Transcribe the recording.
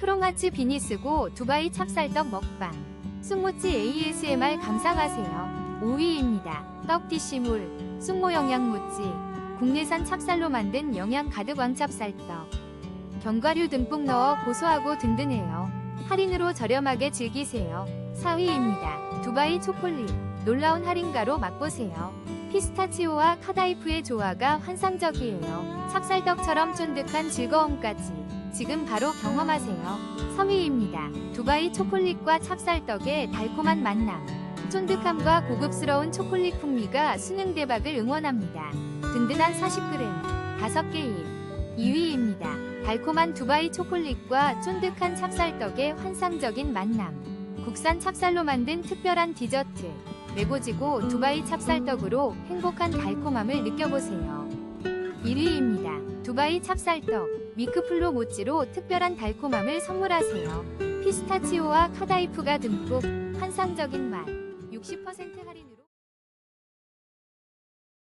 크롱하츠 비니 쓰고 두바이 찹쌀떡 먹방. 숭모찌 ASMR 감상하세요. 5위입니다. 떡디시물, 숭모 영양모찌. 국내산 찹쌀로 만든 영양 가득 왕찹쌀떡. 견과류 듬뿍 넣어 고소하고 든든해요. 할인으로 저렴하게 즐기세요. 4위입니다. 두바이 초콜릿. 놀라운 할인가로 맛보세요. 피스타치오와 카다이프의 조화가 환상적이에요. 찹쌀떡처럼 쫀득한 즐거움까지 지금 바로 경험하세요. 3위입니다. 두바이 초콜릿과 찹쌀떡의 달콤한 만남. 쫀득함과 고급스러운 초콜릿 풍미가 수능 대박을 응원합니다. 든든한 40g, 5개 입. 2위입니다. 달콤한 두바이 초콜릿과 쫀득한 찹쌀떡의 환상적인 만남. 국산 찹쌀로 만든 특별한 디저트. 메고지고 두바이 찹쌀떡으로 행복한 달콤함을 느껴보세요. 1위입니다. 두바이 찹쌀떡, 미크플로 모찌로 특별한 달콤함을 선물하세요. 피스타치오와 카다이프가 듬뿍 환상적인 맛. 60% 할인으로